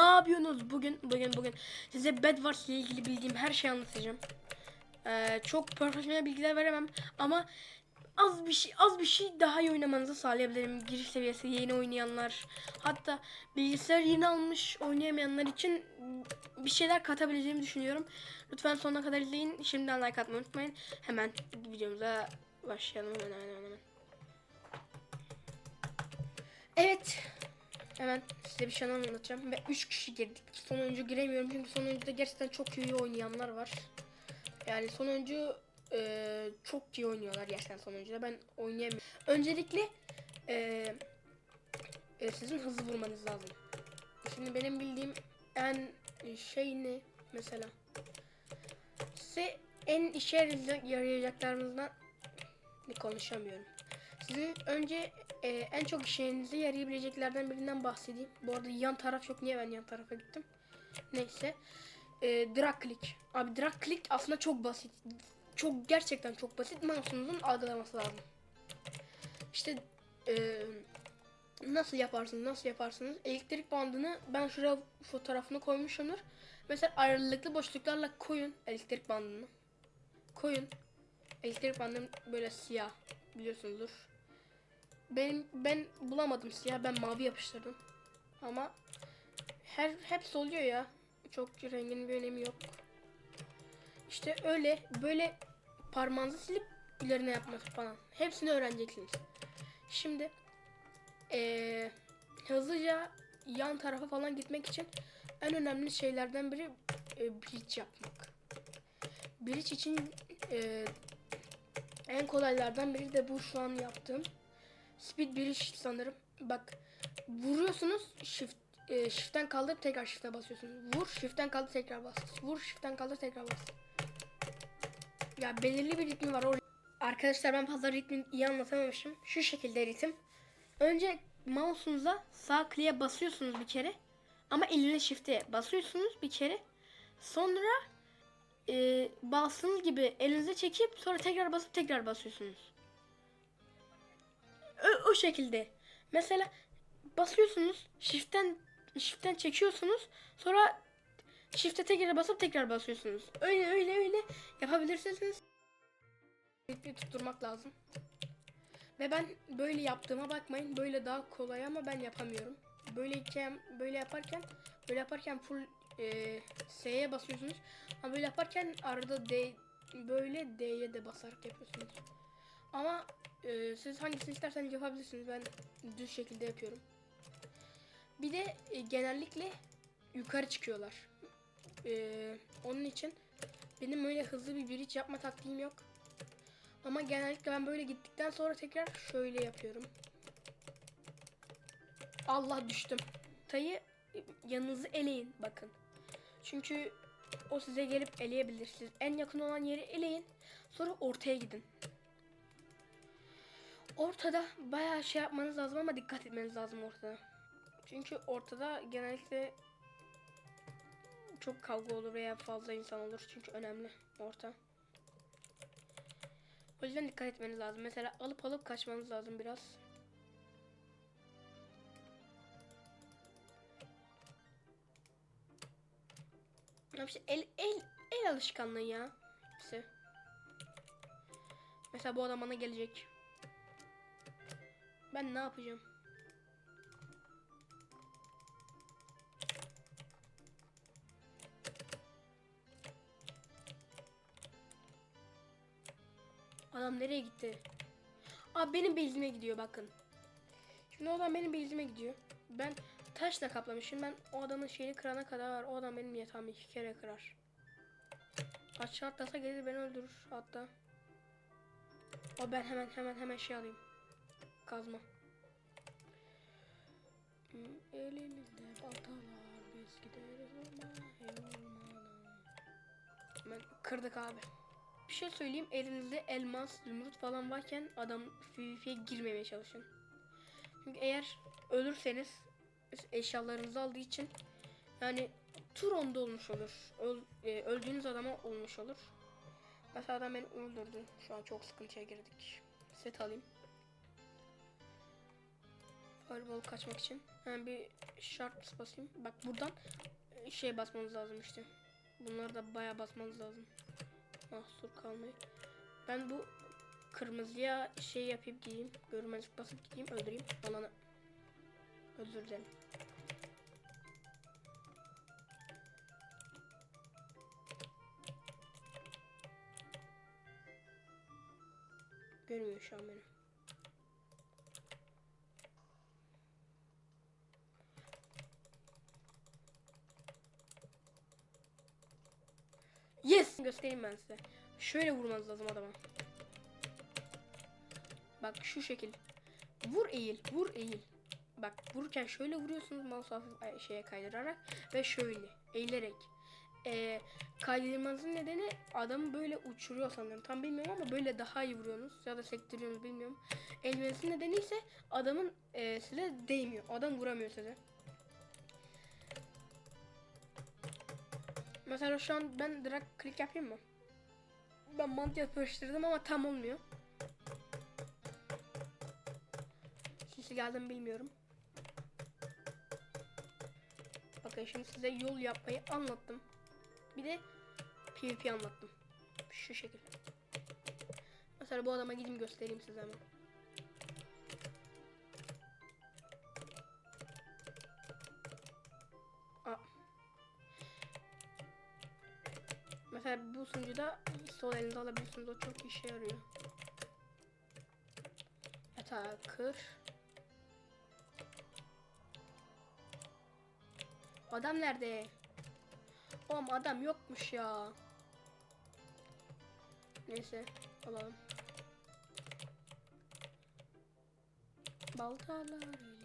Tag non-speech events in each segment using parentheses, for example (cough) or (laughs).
Ne yapıyorsunuz bugün? Bugün bugün size Bedwars ile ilgili bildiğim her şeyi anlatacağım. Ee, çok profesyonel bilgiler veremem ama az bir şey az bir şey daha iyi oynamanızı sağlayabilirim. Giriş seviyesi yeni oynayanlar hatta bilgisayar yeni almış oynayamayanlar için bir şeyler katabileceğimi düşünüyorum. Lütfen sonuna kadar izleyin. Şimdiden like atmayı unutmayın. Hemen videomuza başlayalım hemen hemen hemen. Evet. Hemen size bir şey anlatacağım. Ve 3 kişi girdik. Sonuncu giremiyorum çünkü sonuncuda gerçekten çok iyi oynayanlar var. Yani sonuncu e, çok iyi oynuyorlar gerçekten sonuncuda. Ben oynayamıyorum. Öncelikle e, e, sizin hızlı vurmanız lazım. Şimdi benim bildiğim en şey ne mesela? Size en işe yarayacak- yarayacaklarınızdan ne konuşamıyorum. Sizin önce e, en çok işinize yarayabileceklerden birinden bahsedeyim. Bu arada yan taraf yok. Niye ben yan tarafa gittim? Neyse. E, drag click. Abi drag click aslında çok basit. Çok gerçekten çok basit. Mouse'unuzun algılaması lazım. İşte e, nasıl yaparsınız? Nasıl yaparsınız? Elektrik bandını ben şuraya fotoğrafını koymuşumdur. Mesela ayrılıklı boşluklarla koyun elektrik bandını. Koyun. Elektrik bandım böyle siyah biliyorsunuzdur. Benim ben bulamadım siyah ben mavi yapıştırdım. Ama her hepsi oluyor ya. Çok renginin bir önemi yok. İşte öyle böyle parmağınızı silip üzerine yapmak falan. Hepsini öğreneceksiniz. Şimdi eee, hızlıca yan tarafa falan gitmek için en önemli şeylerden biri e, bridge yapmak. Bridge için e, en kolaylardan biri de bu şu an yaptığım. Speed bridge sanırım. Bak vuruyorsunuz shift e, shift'ten kaldırıp tekrar shift'e basıyorsunuz. Vur shift'ten kaldır tekrar bas. Vur shift'ten kaldır tekrar bas. Ya belirli bir ritmi var. O Arkadaşlar ben fazla ritmi iyi anlatamamışım. Şu şekilde ritim. Önce mouse'unuza sağ kliğe basıyorsunuz bir kere. Ama eline shift'e basıyorsunuz bir kere. Sonra e, bastığınız gibi elinize çekip sonra tekrar basıp tekrar basıyorsunuz. O, o şekilde. Mesela basıyorsunuz, shift'ten shift'ten çekiyorsunuz. Sonra shift'e tekrar basıp tekrar basıyorsunuz. Öyle öyle öyle yapabilirsiniz. Ritmi tutturmak lazım. Ve ben böyle yaptığıma bakmayın. Böyle daha kolay ama ben yapamıyorum. Böyleyken böyle yaparken böyle yaparken full e, S'ye basıyorsunuz. Ama böyle yaparken arada D böyle D'ye de basarak yapıyorsunuz. Ama e, siz hangisini isterseniz yapabilirsiniz. Ben düz şekilde yapıyorum. Bir de e, genellikle yukarı çıkıyorlar. E, onun için benim öyle hızlı bir bridge yapma taktiğim yok. Ama genellikle ben böyle gittikten sonra tekrar şöyle yapıyorum. Allah düştüm. Tayı yanınızı eleyin bakın. Çünkü o size gelip eleyebilir. Siz en yakın olan yeri eleyin. Sonra ortaya gidin. Ortada bayağı şey yapmanız lazım ama dikkat etmeniz lazım ortada. Çünkü ortada genellikle çok kavga olur veya fazla insan olur. Çünkü önemli orta. O yüzden dikkat etmeniz lazım. Mesela alıp alıp kaçmanız lazım biraz. İşte el, el, el alışkanlığı ya. Mesela bu adam bana gelecek. Ben ne yapacağım? Adam nereye gitti? Aa benim bezime gidiyor bakın. Şimdi o adam benim bezime gidiyor. Ben taşla kaplamışım. Ben o adamın şeyini kırana kadar var. O adam benim yatağımı iki kere kırar. Aşağı atlasa gelir beni öldürür hatta. O ben hemen hemen hemen şey alayım. Kazma. Hmm, Elimizde baltalar biz gideriz ormana. Hemen kırdık abi. Bir şey söyleyeyim elinizde elmas, zümrüt falan varken adam PvP'ye girmemeye çalışın. Çünkü eğer ölürseniz eşyalarınızı aldığı için yani tur onda olmuş olur. Öl, e, öldüğünüz adama olmuş olur. Mesela adam beni öldürdü. Şu an çok sıkıntıya girdik. Set alayım. Fireball kaçmak için. Hemen bir şart basayım. Bak buradan e, şey basmanız lazım işte. Bunları da bayağı basmanız lazım. Mahsur kalmayı. Ben bu kırmızıya şey yapıp gideyim. Görmezlik basıp gideyim öldüreyim. Alanı. Özür dilerim. Görmüyor şu an beni. Yes! Göstereyim ben size. Şöyle vurmanız lazım adama. Bak şu şekil. Vur eğil, vur eğil. Bak vururken şöyle vuruyorsunuz mouse hafif şeye kaydırarak ve şöyle eğilerek. Ee, kaydırmanızın nedeni adamı böyle uçuruyor sanırım. Tam bilmiyorum ama böyle daha iyi vuruyorsunuz ya da sektiriyorsunuz bilmiyorum. Eğilmenizin nedeni ise adamın e, size değmiyor. Adam vuramıyor size. Mesela şu an ben direkt klik yapayım mı? Ben mantı yapıştırdım ama tam olmuyor. Sesi geldi mi bilmiyorum. Bakın şimdi size yol yapmayı anlattım. Bir de PvP anlattım. Şu şekilde. Mesela bu adama gideyim göstereyim size hemen. Bu sunucuda sol elinde alabilirsiniz. O çok işe yarıyor. Yatağı kır. Adam nerede? Oğlum adam yokmuş ya. Neyse alalım. Baltalar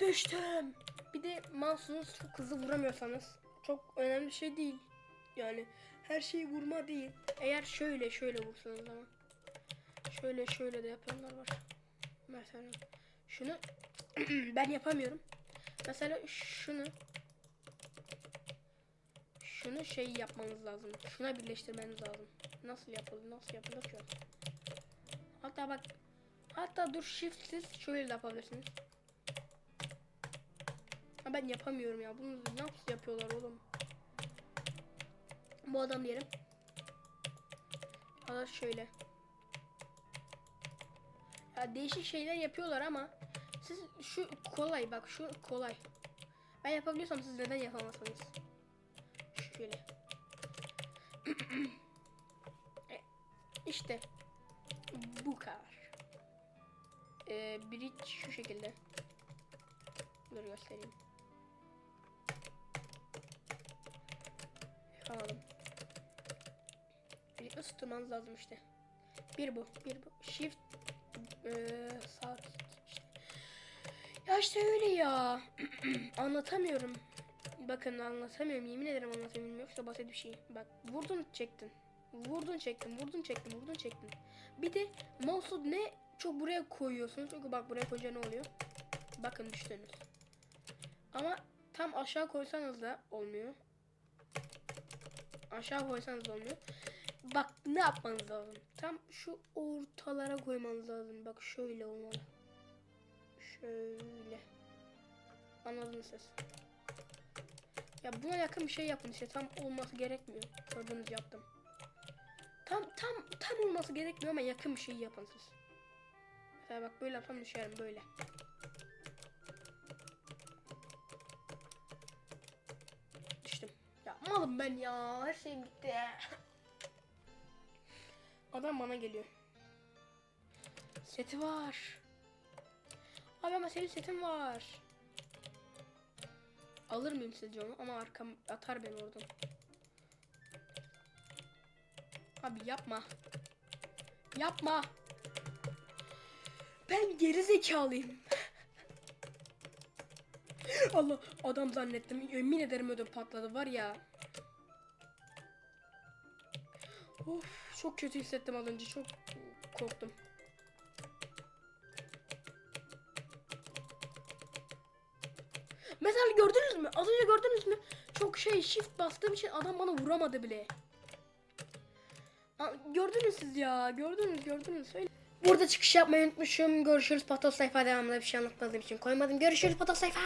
Düştüm. Bir de mouse'unuz çok hızlı vuramıyorsanız çok önemli bir şey değil. Yani her şeyi vurma değil. Eğer şöyle şöyle vursanız ama. Şöyle şöyle de yapanlar var. Mesela şunu (clears throat) ben yapamıyorum. Mesela şunu şunu şey yapmanız lazım. Şuna birleştirmeniz lazım. Nasıl yapılır? Nasıl yapılır ki? Hatta bak hatta dur shift'siz şöyle de yapabilirsiniz. Ha ben yapamıyorum ya. Bunu nasıl yapıyorlar oğlum? Bu adam diyelim. Da şöyle. Ya değişik şeyler yapıyorlar ama siz şu kolay bak şu kolay. Ben yapabiliyorsam siz neden yapamazsınız? Şöyle. (clears throat) E, işte bu kadar. Ee, bridge şu şekilde. Dur göstereyim. Yakaladım. Bir ısıtmanız lazım işte. Bir bu, bir bu. Shift eee sağ işte. Ya işte öyle ya. (clears throat) Anlatamıyorum. Bakın anlatamıyorum. Yemin ederim anlatamıyorum. Yoksa basit bir şey. Bak vurdun çektin. Vurdun çektin. Vurdun çektin. Vurdun çektin. Bir de mouse'u ne çok buraya koyuyorsunuz. Çünkü bak buraya koyunca ne oluyor? Bakın düştünüz. Ama tam aşağı koysanız da olmuyor. Aşağı koysanız olmuyor. Bak ne yapmanız lazım? Tam şu ortalara koymanız lazım. Bak şöyle olmalı. Şöyle. Anladınız siz. Ya buna yakın bir şey yapın işte. Tam olması gerekmiyor. Gördüğünüz yaptım. Tam tam tam olması gerekmiyor ama yakın bir şey yapın siz. Mesela bak böyle yapsam düşerim böyle. Malım ben ya. Her şeyim gitti. Adam bana geliyor. Seti var. Abi ama senin setin var. Alır mıyım sizce onu? Ama arkam atar beni oradan. Abi yapma. Yapma. Ben geri zekalıyım. (laughs) Allah adam zannettim. Yemin ederim ödüm patladı var ya. Of çok kötü hissettim az önce. Çok korktum. Mesela gördünüz mü? Az önce gördünüz mü? Çok şey shift bastığım için adam bana vuramadı bile. Gördünüz siz ya. Gördünüz gördünüz. Öyle. Burada çıkış yapmayı unutmuşum. Görüşürüz patos sayfa devamında bir şey anlatmadığım için koymadım. Görüşürüz patos sayfa.